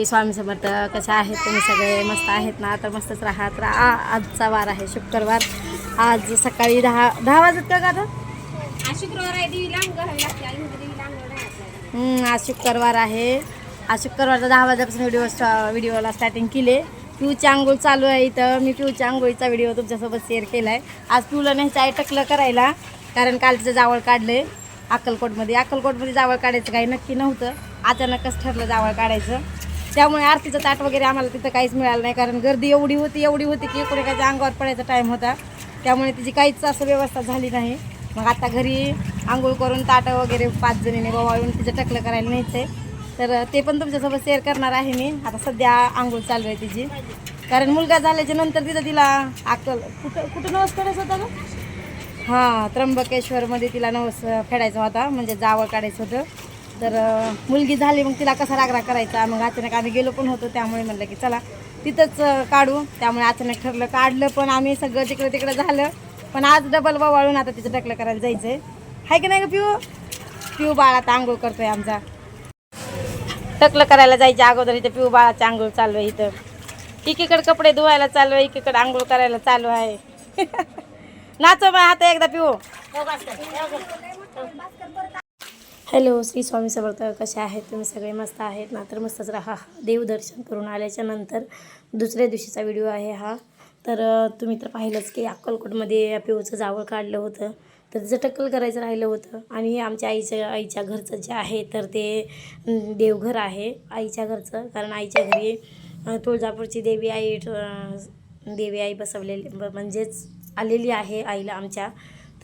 श्री स्वामी समर्थ कसे आहेत तुम्ही सगळे? मस्त आहेत ना? तर मस्तच राहत राहा आजचा वार आहे शुक्रवार. आज सकाळी दहा दहा वाजत का का शुक्रवार आहे आज शुक्रवार आहे. आज शुक्रवारचा दहा वाजल्यापासून व्हिडिओ व्हिडिओला स्टार्टिंग केले. पिऊची आंघोळ चालू आहे इथं. मी पिऊच्या आंघोळीचा व्हिडिओ तुमच्यासोबत शेअर केला आहे आज पिऊला न्यायचं आहे टकलं करायला. कारण काल तिचं जावळ काढले. अक्कलकोटमध्ये. अक्कलकोटमध्ये जावळ काढायचं काही नक्की नव्हतं. अचानकच ठरलं जावळ काढायचं. त्यामुळे आरतीचं ताट वगैरे आम्हाला तिथं काहीच मिळालं नाही कारण गर्दी एवढी होती एवढी होती की कोणाच्या अंगावर पडायचा टाईम होता. त्यामुळे तिची काहीच असं व्यवस्था झाली नाही. मग आता घरी आंघोळ करून ताटं वगैरे पाच जणीने वाळून तिचं टकलं करायला न्यायचं ते तर ते पण तुमच्यासोबत शेअर करणार आहे मी. आता सध्या आंघोळ चालू आहे तिची. कारण मुलगा झाल्याच्यानंतर तिथं तिला अक्कल कुठं कुठं नवस करायचं होता हां त्र्यंबकेश्वरमध्ये तिला नवस फेडायचा होता म्हणजे जावळ काढायचं होतं. तर मुलगी झाली मग तिला कसा रागरा करायचा? मग अचानक आम्ही गेलो पण होतो त्यामुळे म्हणलं की चला तिथंच काढू. त्यामुळे अचानक ठरलं काढलं पण आम्ही सगळं तिकडं तिकडं झालं. पण आज डबल वाळून आता तिचं टकलं करायला जायचं आहे हाय की नाही ग पिऊ? पिऊ बाळात आंघोळ करतोय आमचा. टकलं करायला जायच्या अगोदर इथं पिऊ बाळाचं आंघोळ चालू आहे इथं. एकीकडे कपडे धुवायला चालू आहे एकीकडे आंघोळ करायला चालू आहे. नाचो मग आता एकदा पिऊ. हो, हो, हॅलो श्री स्वामी समर्थ कसे आहेत तुम्ही? सगळे मस्त आहेत ना? तर मस्तच राहा. देवदर्शन करून आल्याच्यानंतर दुसऱ्या दिवशीचा व्हिडिओ आहे हा. तर तुम्ही तर पाहिलंच की अक्कलकोटमध्ये पिऊचं जावळ काढलं होतं. तर तिचं टक्कल करायचं राहिलं होतं. आणि आमच्या आईच्या आईच्या घरचं जे आहे तर ते देवघर आहे आईच्या घरचं. कारण आईच्या घरी तुळजापूरची देवी आई देवी आई बसवलेली ब- म्हणजेच आलेली आहे आईला आमच्या.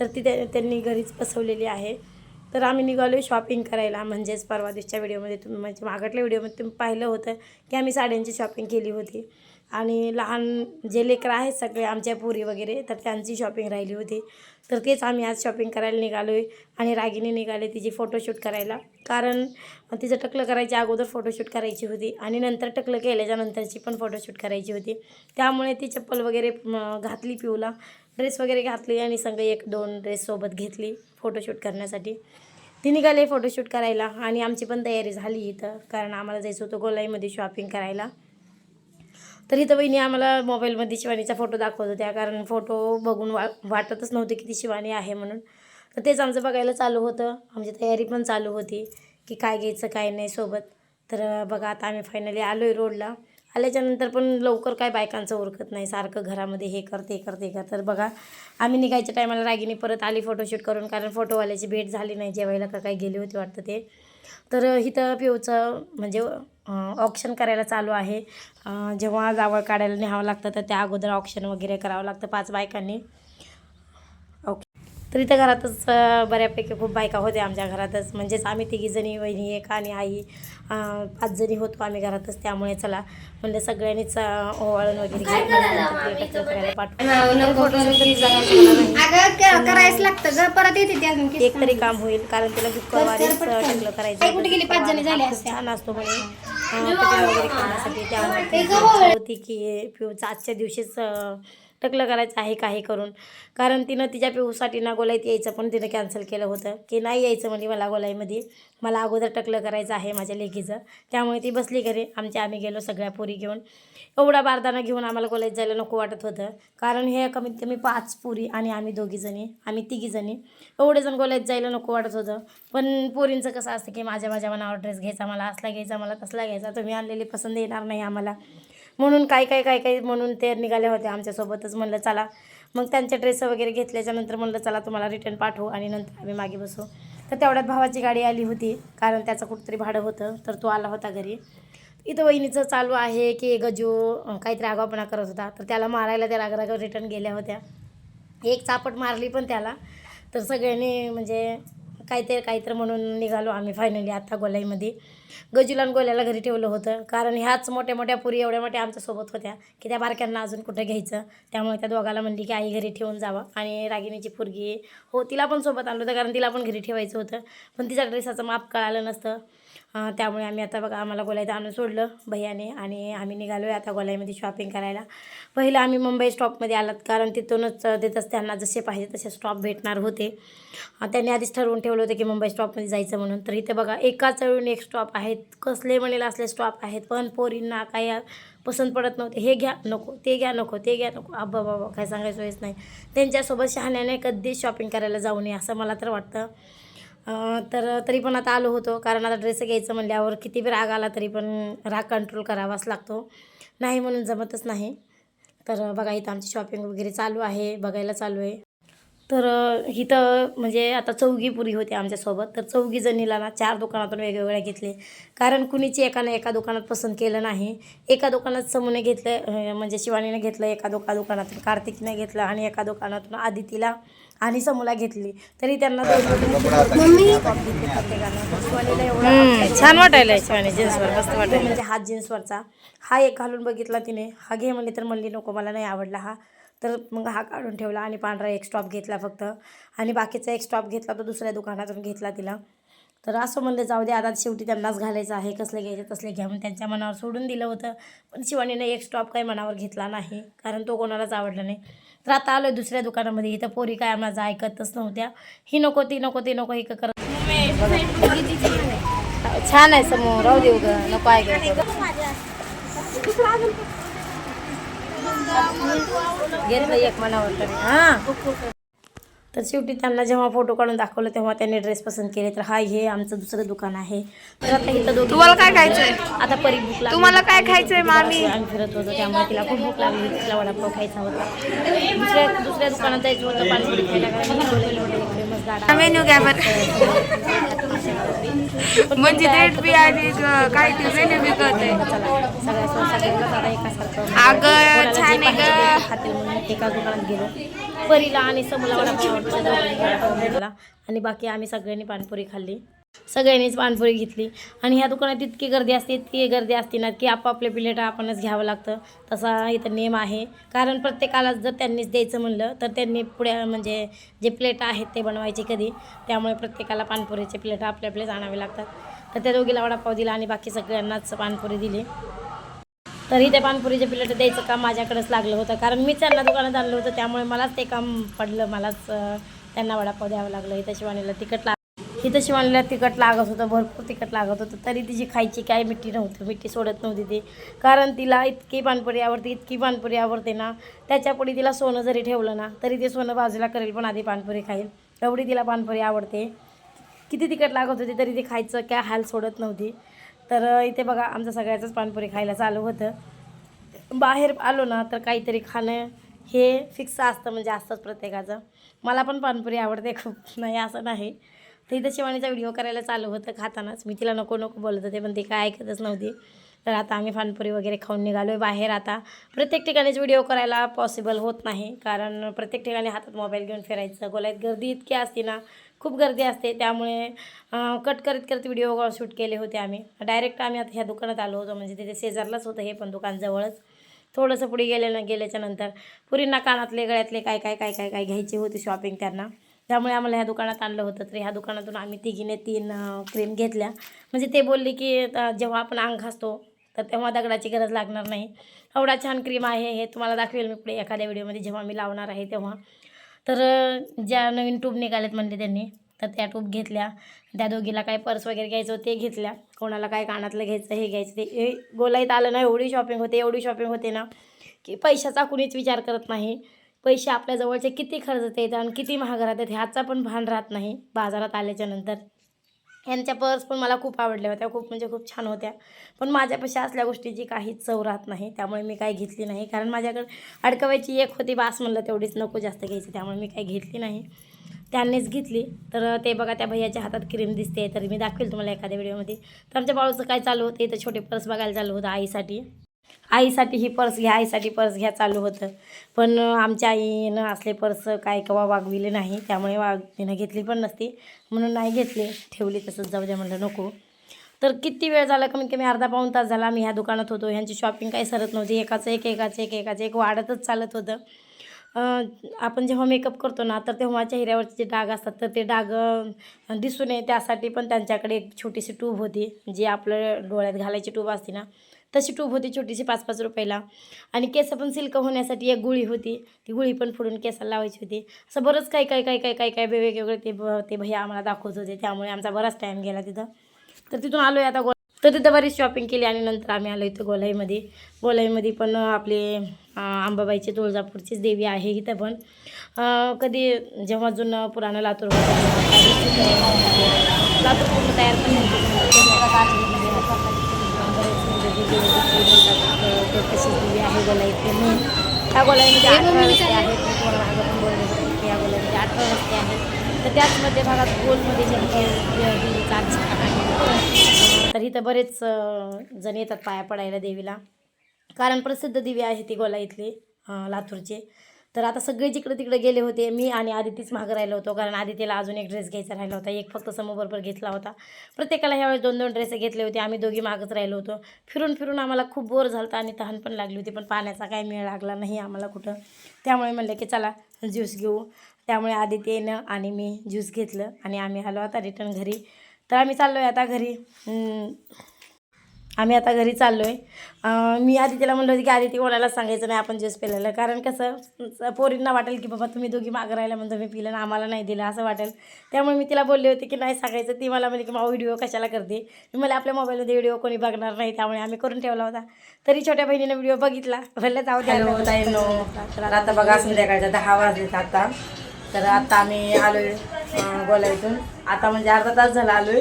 तर ती त्या- त्यांनी घरीच बसवलेली आहे. तर आम्ही निघालो शॉपिंग करायला. म्हणजेच परवा दिवसच्या व्हिडिओमध्ये तुम्ही म्हणजे मागटल्या व्हिडिओमध्ये तुम्ही पाहिलं होतं की आम्ही साड्यांची शॉपिंग केली होती. आणि लहान जे लेकरं आहेत सगळे आमच्या पुरी वगैरे तर त्यांची शॉपिंग राहिली होती. तर तेच आम्ही आज शॉपिंग करायला निघालो आहे आणि रागिनी निघाले तिची फोटोशूट करायला. कारण तिचं टकलं करायच्या अगोदर फोटोशूट करायची होती आणि नंतर टकलं केल्याच्या नंतरची पण फोटोशूट करायची होती. त्यामुळे ती चप्पल वगैरे घातली पिऊला. ड्रेस वगैरे घातली आणि संग एक दोन ड्रेस सोबत घेतली फोटोशूट करण्यासाठी. ती निघाले फोटोशूट करायला आणि आमची पण तयारी झाली इथं कारण आम्हाला जायचं होतं गोलाईमध्ये शॉपिंग करायला. तर इथं बहिणी आम्हाला मोबाईलमध्ये शिवानीचा फोटो दाखवत होत्या कारण फोटो बघून वा वाटतच नव्हते की ती शिवानी आहे म्हणून. तर तेच आमचं बघायला चालू होतं. आमची तयारी पण चालू होती की काय घ्यायचं काय नाही सोबत. तर बघा आता आम्ही फायनली आलो आहे रोडला आल्याच्यानंतर पण लवकर काय बायकांचं उरकत नाही. सारखं घरामध्ये हे करते हे करते कर तर बघा आम्ही निघायच्या टायमाला रागिनी परत आली फोटोशूट करून कारण फोटोवाल्याची भेट झाली नाही. जेवायला का काही गेली होती वाटतं ते. तर इथं पिऊचं म्हणजे ऑप्शन करायला चालू आहे. जेव्हा जावळ काढायला न्यावं लागतं तर त्या अगोदर ऑप्शन वगैरे करावं लागतं पाच बायकांनी. तर इथं घरातच बऱ्यापैकी खूप बायका होत्या आमच्या घरातच. म्हणजेच आम्ही तिघीजणी वहिनी एक आणि आई अं, पाच जणी होतो आम्ही घरातच. त्यामुळे चला म्हणलं सगळ्यांनीच अं, ओवाळून वगैरे करायचं लागतं ग. परत येते ती अजून एक तरी काम होईल कारण तिला शुक्रवारीच टकलं करायचं छान असतो म्हणे. वगैरे करण्यासाठी त्यामुळे होती की आजच्या दिवशीच टकलं करायचं आहे काही करून. कारण तिनं तिच्या पिऊसाठी ना गोलाईत यायचं पण तिनं कॅन्सल केलं होतं. की नाही यायचं म्हणजे मला गोलाईमध्ये. मला अगोदर टकलं करायचं आहे माझ्या लेकीचं. त्यामुळे ती बसली घरी. आमच्या आम्ही गेलो सगळ्या पुरी घेऊन. एवढा बारदाना घेऊन आम्हाला गोलाईत जायला नको वाटत होतं. कारण हे कमीत कमी पाच पुरी आणि आम्ही दोघीजणी आम्ही तिघीजणी एवढे जण गोलाईत जायला नको वाटत होतं. पण पोरींचं कसं असतं की माझ्या माझ्या मनावर ड्रेस घ्यायचा मला असला घ्यायचा मला तसला घ्यायचा. तुम्ही आणलेली पसंत येणार नाही आम्हाला. म्हणून काय काय काय काय म्हणून ते निघाले होते आमच्यासोबतच. म्हणलं चला. मग त्यांचे ड्रेस वगैरे घेतल्याच्यानंतर म्हणलं चला तुम्हाला रिटर्न पाठवू आणि नंतर आम्ही मागे बसू. तर तेवढ्यात भावाची गाडी आली होती कारण त्याचं कुठंतरी भाडं होतं तर तो आला होता घरी. इथं वहिनीचं चालू आहे की गजू काहीतरी आगावपणा करत होता. तर त्याला मारायला त्या रागराग रिटर्न गेल्या होत्या. एक चापट मारली पण त्याला. तर सगळ्यांनी म्हणजे काहीतरी काहीतरी म्हणून निघालो आम्ही फायनली आत्ता गोलाईमध्ये गजूला आणि गोल्याला घरी ठेवलं होतं. कारण ह्याच मोठ्या मोठ्या पुरी एवढ्या मोठ्या आमच्यासोबत होत्या की त्या बारक्यांना अजून कुठं घ्यायचं? त्यामुळे त्या दोघाला म्हणली की आई घरी ठेवून जावं. आणि रागिणीची पुरगी हो तिला पण सोबत आणलं होतं कारण तिला पण घरी ठेवायचं होतं. पण तिच्या ड्रेसाचं माप कळालं नसतं. त्यामुळे आम्ही आता बघा आम्हाला गोलाईत आणून सोडलं भैयाने आणि आम्ही निघालो आहे आता गोलाईमध्ये शॉपिंग करायला. पहिलं आम्ही मुंबई स्टॉपमध्ये आलात कारण तिथूनच देतच तिथंच त्यांना जसे पाहिजे तसे स्टॉप भेटणार होते. त्यांनी आधीच ठरवून ठेवलं होतं की मुंबई स्टॉपमध्ये जायचं म्हणून. तर इथे बघा एका वेळून एक स्टॉप आहेत. कसले म्हणेल असले स्टॉप आहेत पण पोरींना काही पसंत पडत नव्हते. हे घ्या नको ते घ्या नको ते घ्या नको. अब्बा बाबा काय सांगायचं हेच नाही. त्यांच्यासोबत शहाण्याने कधीच शॉपिंग करायला जाऊ नये असं मला तर वाटतं. तर तरी पण आता आलो होतो. कारण आता ड्रेस घ्यायचं म्हणल्यावर किती बी राग आला तरी पण राग कंट्रोल करावाच लागतो. नाही म्हणून जमतच नाही. तर बघा इथं आमची शॉपिंग वगैरे चालू आहे. बघायला चालू आहे. तर इथं म्हणजे आता चौघी पुरी होते आमच्यासोबत. तर चौघी जणीला ना चार दुकानातून वेगवेगळ्या घेतले. कारण कुणीची एकानं एका दुकानात पसंत केलं नाही. एका दुकानात समूने घेतलं म्हणजे शिवानीने घेतलं एका दुका दुकानातून कार्तिकीने घेतलं आणि एका दुकानातून आदितीला आणि समूला घेतली. तरी त्यांना छान वाटायला शिवानी जीन्सवर मस्त वाटायला. म्हणजे हा जीन्सवरचा. हा एक घालून बघितला तिने. हा घे म्हणली तर म्हणली नको मला नाही आवडला हा. तर मग हा काढून ठेवला आणि पांढरा एक स्टॉप घेतला फक्त. आणि बाकीचा एक स्टॉप घेतला तो दुसऱ्या दुकानातून घेतला तिला. तर असं म्हणलं जाऊ दे आता शेवटी त्यांनाच घालायचं आहे कसले घ्यायचे तसले घ्या. म्हणून त्यांच्या मनावर सोडून दिलं होतं. पण शिवानीनं एक स्टॉप काही मनावर घेतला नाही कारण तो कोणालाच आवडला नाही. तर आता आलो दुसऱ्या दुकानामध्ये. इथं पोरी काय माझं ऐकतच नव्हत्या. ही नको ती नको ती नको ही करत छान आहे समोर राहू देऊ ग नको ऐकायचं घेतलं एक मनावर तरी. हां. तर शेवटी त्यांना जेव्हा फोटो काढून दाखवलं तेव्हा त्यांनी ड्रेस पसंत केले. तर हा हे आमचं दुसरं दुकान आहे. तर आता इथं दोघी तुम्हाला काय खायचंय? आता परी भूक लागली. तुम्हाला काय खायचंय, मामी? आम्ही फिरत होतो त्यामुळे तिला खूप भूक लागली. तिला वडापाव खायचा होता. दुसऱ्या दुसऱ्या दुकानात जायचं होतं पाणीपुरी खायला. कारण मेन्यू घ्या बरं. म्हणजे डेट बी आणि काय ते मेन्यू बी कळतंय अगं, छान आहे एका दुकानात गेलो परीला आणि समूला आणि बाकी आम्ही सगळ्यांनी पाणीपुरी खाल्ली. सगळ्यांनीच पाणपुरी घेतली. आणि ह्या दुकानात इतकी गर्दी असते इतकी गर्दी असते ना की आपापले प्लेट आपणच घ्यावं लागतं. तसा इथं नेम आहे. कारण प्रत्येकाला जर त्यांनीच द्यायचं म्हणलं तर त्यांनी पुढे म्हणजे जे प्लेट आहेत ते बनवायचे कधी. त्यामुळे प्रत्येकाला पाणपुरीचे प्लेट आपले आपलेच आणावे लागतात. तर त्या दोघीला वडापाव दिला आणि बाकी सगळ्यांनाच पाणपुरी दिली. तरी ते पानपुरीचे प्लेट द्यायचं काम माझ्याकडेच लागलं होतं. कारण मीच त्यांना दुकानात आणलं होतं त्यामुळे मलाच ते काम पडलं. मलाच त्यांना वडापाव द्यावं लागलं. इथं शिवानीला तिखट तिथं इथं शिवानीला तिखट लागत होतं भरपूर तिखट लागत होतं. तरी तिची खायची काय मिठी नव्हती मिठी सोडत नव्हती ती. कारण तिला इतकी पानपुरी आवडते इतकी पानपुरी आवडते ना त्याच्यापुढे तिला सोनं जरी ठेवलं ना तरी ते सोनं बाजूला करेल पण आधी पानपुरी खाईल. एवढी तिला पानपुरी आवडते. किती तिखट लागत होती तरी ती खायचं काय हाल सोडत नव्हती. तर इथे बघा आमचं सगळ्याचंच पानपुरी खायला चालू होतं. बाहेर आलो ना तर काहीतरी खाणं हे फिक्स असतं म्हणजे असतंच प्रत्येकाचं. मला पण पानपुरी आवडते खूप. नाही असं नाही. तर इथं शिवानीचा व्हिडिओ करायला चालू होतं खातानाच. मी तिला नको नको बोलत होते पण ती काय ऐकतच नव्हती. तर आता आम्ही पानपुरी वगैरे खाऊन निघालो आहे बाहेर आता. प्रत्येक ठिकाणीच व्हिडिओ करायला पॉसिबल होत नाही कारण प्रत्येक ठिकाणी हातात मोबाईल घेऊन फिरायचं. गोलायत गर्दी इतकी असते ना खूप गर्दी असते. त्यामुळे कट करत करत व्हिडिओ शूट केले होते आम्ही. डायरेक्ट आम्ही आता ह्या दुकानात आलो होतो म्हणजे तिथे शेजारलाच होतं हे पण दुकान जवळच. थोडंसं पुढे गेले गेल्याच्यानंतर पुरींना कानातले गळ्यातले काय काय काय काय काय घ्यायची होती शॉपिंग त्यांना. त्यामुळे आम्हाला ह्या दुकानात आणलं होतं. तर ह्या दुकानातून आम्ही तिघीने तीन क्रीम घेतल्या. म्हणजे ते बोलले की जेव्हा आपण अंग घासतो तर तेव्हा दगडाची गरज लागणार नाही. एवढा छान क्रीम आहे हे तुम्हाला दाखवेल मी पुढे एखाद्या व्हिडिओमध्ये जेव्हा मी लावणार आहे तेव्हा. तर ज्या नवीन ट्यूब निघालेत म्हणले त्यांनी तर त्या ट्यूब घेतल्या. त्या दोघीला काय पर्स वगैरे घ्यायचं ते घेतल्या. कोणाला काय कानातलं घ्यायचं हे घ्यायचं ते गोलाईत आलं ना एवढी शॉपिंग होते एवढी शॉपिंग होते ना की पैशाचा कुणीच विचार करत नाही. पैसे आपल्या जवळचे किती खर्च येतात आणि किती महाग राहतात ह्याचा पण भान राहत नाही बाजारात आल्याच्यानंतर. यांच्या पर्स पण मला खूप आवडल्या होत्या खूप म्हणजे खूप छान होत्या. पण माझ्यापाशी असल्या गोष्टीची काहीच चव राहत नाही त्यामुळे मी काही घेतली नाही. कारण माझ्याकडे अडकवायची एक होती बास म्हणलं तेवढीच नको जास्त घ्यायची त्यामुळे मी काही घेतली नाही. त्यांनीच घेतली. तर ते बघा त्या भैयाच्या हातात क्रीम दिसते तर मी दाखवेल तुम्हाला एखाद्या व्हिडिओमध्ये. तर आमच्या बाळूचं काय चालू होतं? इथं छोटे पर्स बघायला चालू होतं आईसाठी. आईसाठी ही पर्स घ्या आईसाठी पर्स घ्या चालू होतं. पण आमच्या आईनं असले पर्स काय केव्हा वागविले नाही त्यामुळे वाग तिनं घेतली पण नसती. म्हणून नाही घेतली ठेवली तसंच. जाऊ द्या म्हटलं नको. तर किती वेळ झाला कमीत कमी अर्धा पाऊण तास झाला आम्ही ह्या दुकानात होतो. ह्यांची शॉपिंग काही सरत नव्हती. एकाचं एक एकाचं एक एकाचं एक वाढतच चालत होतं. आपण जेव्हा मेकअप करतो ना तर तेव्हा चेहऱ्यावरचे जे डाग असतात तर ते डाग दिसू नये त्यासाठी पण त्यांच्याकडे एक छोटीशी ट्यूब होती जी आपलं डोळ्यात घालायची ट्यूब असते ना तशी ट्यूब होती छोटीशी पाच पाच रुपयाला. आणि केस पण सिल्क होण्यासाठी एक गुळी होती. ती गुळी पण फोडून केसाला लावायची होती. असं बरंच काही काही काही काही काही काही वेगवेगळे ते ते भैया आम्हाला दाखवत होते. त्यामुळे आमचा बराच टाईम गेला तिथं. तर तिथून आलो आहे आता गो तर तिथं बरीच शॉपिंग केली आणि नंतर आम्ही आलो इथं गोलाईमध्ये. गोलाईमध्ये पण आपले आंबाबाईची तुळजापूरचीच देवी आहे इथं पण. कधी जेव्हा जुनं पुराणं लातूर लातूर पूर्ण तयार पण तशीच आहे गोलाईमध्ये अठरा रस्ते आहेत. मी तुम्हाला मागं पण बोलले होते की या गोलाईमध्ये अठरा रस्ते आहेत. तर गोलमध्ये जे आहे. तर इथं बरेच जण येतात पाया पडायला देवीला. कारण प्रसिद्ध दिवे आहे ती गोला इथले अं, लातूरचे. तर आता सगळे जिकडे तिकडे गेले होते मी आणि आदितीच मागं राहिलो होतो कारण आदितीला अजून एक ड्रेस घ्यायचा राहिला होता. एक फक्त समोबरोबर घेतला होता. प्रत्येकाला ह्यावेळेस दोन दोन ड्रेस घेतले होते. आम्ही दोघी मागच राहिलो होतो. फिरून फिरून आम्हाला खूप बोर झालं होता आणि तहान पण लागली होती पण पाण्याचा काही मेळ लागला नाही आम्हाला कुठं. त्यामुळे म्हणलं की चला ज्यूस घेऊ. त्यामुळे आदिती येणं आणि मी ज्यूस घेतलं आणि आम्ही आलो आता रिटर्न घरी. तर आम्ही चाललो आहे आता घरी. आम्ही आता घरी चाललो आहे मी आधी तिला म्हणलं होतं की आधी ती कोणाला सांगायचं नाही आपण ज्यूस पिलेलं. कारण कसं पोरींना वाटेल की बाबा तुम्ही दोघी मागं राहिला म्हणतो मी पिलं आम्हाला नाही दिलं असं वाटेल. त्यामुळे मी तिला बोलले होते की नाही सांगायचं. ती मला म्हणजे की मग व्हिडिओ कशाला करते? मी मला आपल्या मोबाईलमध्ये व्हिडिओ कोणी बघणार नाही त्यामुळे आम्ही करून ठेवला होता. तरी छोट्या बहिणीनं व्हिडिओ बघितला. म्हणलं जाऊ तर आता बघा संध्याकाळच्या दहा वाजलेत आता. तर आता आम्ही आलोय अं, गोलाईतून आता म्हणजे अर्धा तास झाला आलोय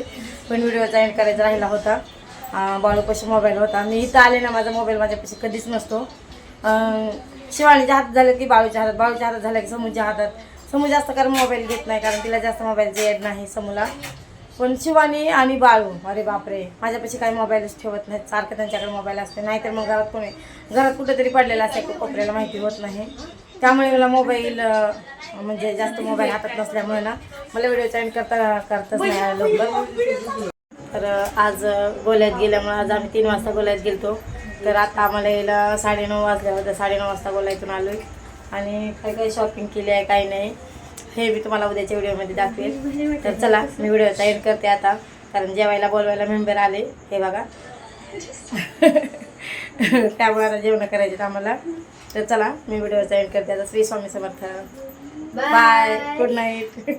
पण व्हिडिओचा एंड करायचा राहिला होता. बाळूपाशी मोबाईल होता. मी इथं आले ना माझा मोबाईल माझ्यापाशी कधीच नसतो. अं, शिवानीच्या हातात झालं की बाळूच्या हातात. बाळूच्या हातात झालं की समूच्या हातात. समू जास्त कारण मोबाईल घेत नाही कारण तिला जास्त मोबाईलचे एड नाही समूला. पण शिवानी आणि बाळू अरे बापरे. माझ्यापाशी काही मोबाईलच ठेवत नाहीत. सारखं त्यांच्याकडे मोबाईल असते. नाहीतर मग घरात कोणी घरात कुठेतरी पडलेला असते. कोपऱ्याला माहिती होत नाही. त्यामुळे मला मोबाईल म्हणजे जास्त मोबाईल हातात नसल्यामुळे ना मला व्हिडिओ चॅन करता करताच नाही लवकर तर आज गोल्यात गेल्यामुळे आज आम्ही तीन वाजता गोल्यात गेलतो. तर आता आम्हाला यायला साडेनऊ वाजल्या होत्या साडेनऊ वाजता गोल्यातून आलो आणि काही काही शॉपिंग केली आहे काही नाही हे मी तुम्हाला उद्याच्या व्हिडिओमध्ये दाखवेल. तर चला मी व्हिडिओचा एंड करते आता. कारण जेवायला बोलवायला मेंबर आले हे बघा. त्यामुळे आता जेवण करायचे आम्हाला. तर चला मी व्हिडिओचा एंड करते. आता Shri Swami Samarth. Bye good night